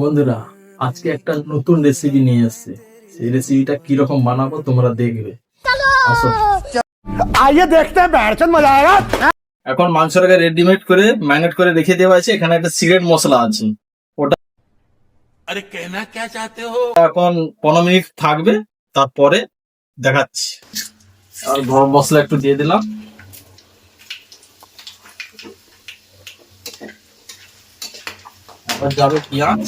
বন্ধুরা আজকে একটা নতুন রেসিপি নিয়ে এসেছি। সেই রেসিপিটা কীরকম বানাবো তোমরা দেখবে। এখন মাংসটাকে রেডিমেড করে ম্যাগনেট করে রেখে দেওয়া আছে এখানে একটা সিগারেট মশলা আছে। ওটা আরে কেনা কে চাতে হো? এখন পনেরো মিনিট থাকবে তারপরে দেখাচ্ছি। আর গরম মশলা একটু দিয়ে দিলাম। এবার যাবে পেঁয়াজ।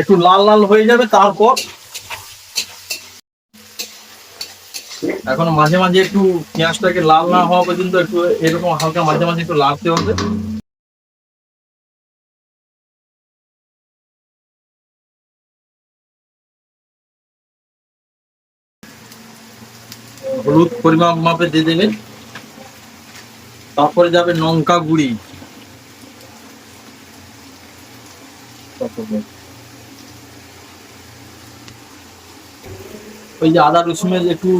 একটু লাল লাল হয়ে যাবে তারপর। এখন মাঝে মাঝে একটু পেঁয়াজটাকে লাল না হওয়া পর্যন্ত একটু এরকম হালকা মাঝে মাঝে একটু লাড়তে হবে। হলুদ পরিমাপ মাপে দিয়ে দেবে তারপরে যাবে লঙ্কা গুঁড়ি। ওই যে আদা, রসুনের একটু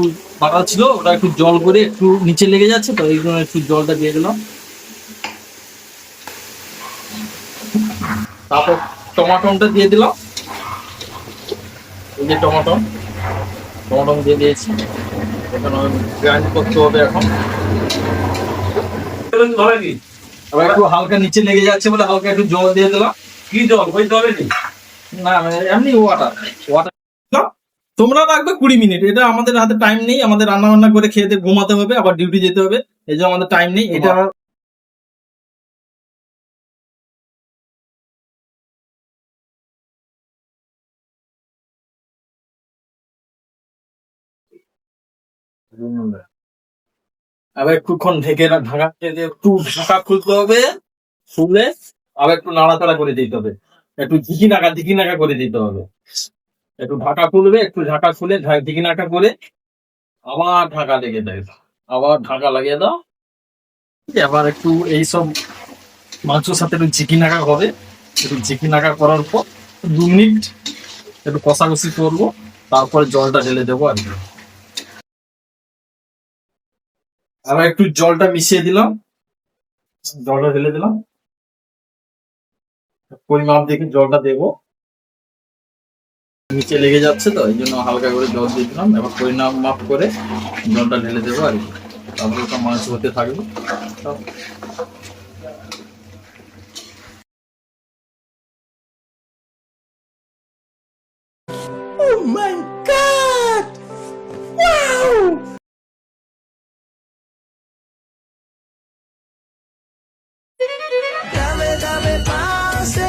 বাটা ছিল, ওটা একটু জল করে একটু নিচে লেগে যাচ্ছে, তো এই জন্য একটু জলটা দিয়ে দিলাম। তারপর টমাটোটা দিয়ে দিলাম। এই যে টমাটো টমাটো দিয়ে দিয়েছি। এখানে গ্রাইন্ড করতে হবে এখন। আবার একটু হালকা নিচে লেগে যাচ্ছে বলে হালকা একটু জল দিয়ে দিলাম। কি জল? ওই জলে নেই। না মানে এমনি ওয়াটার ওয়াটার তোমরা রাখবে কুড়ি মিনিট। এটা আমাদের হাতে টাইম নেই। আমাদের রান্না বান্না করে খেয়ে দিয়ে ঘুমাতে হবে আবার ডিউটি যেতে হবে। এই জন্য আমাদের টাইম নেই। এটা আবার একটুক্ষণ ঢেকে ঢাকা একটু ঢাকা খুলতে হবে, খুলে আবার একটু নাড়াচাড়া করে দিতে হবে। একটু ঝিকি নাকা ঝিকি নাকা করে দিতে হবে। একটু ঢাকা খুলবে, একটু ঢাকা খুলে ঝিকি নাকা করে আবার ঢাকা লেগে দেয় আবার ঢাকা লাগিয়ে দাও। এবার একটু এইসব মাংসের সাথে একটু ঝিকি নাকা হবে। একটু ঝিকি নাকা করার পর দু মিনিট একটু কষাকষি করব, তারপরে জলটা ঢেলে দেবো আর কি আবার একটু জলটা মিশিয়ে দিলাম। জলটা ঢেলে দিলাম। পরিমাপ দেখে জলটা দেবো। নিচে লেগে যাচ্ছে তো এই জন্য হালকা করে জল দিয়ে দিলাম। এবার পরিমাপ মাপ করে জলটা ঢেলে দেবো আর কি। তারপরে ওটা মাংস হতে থাকবে। Oh my say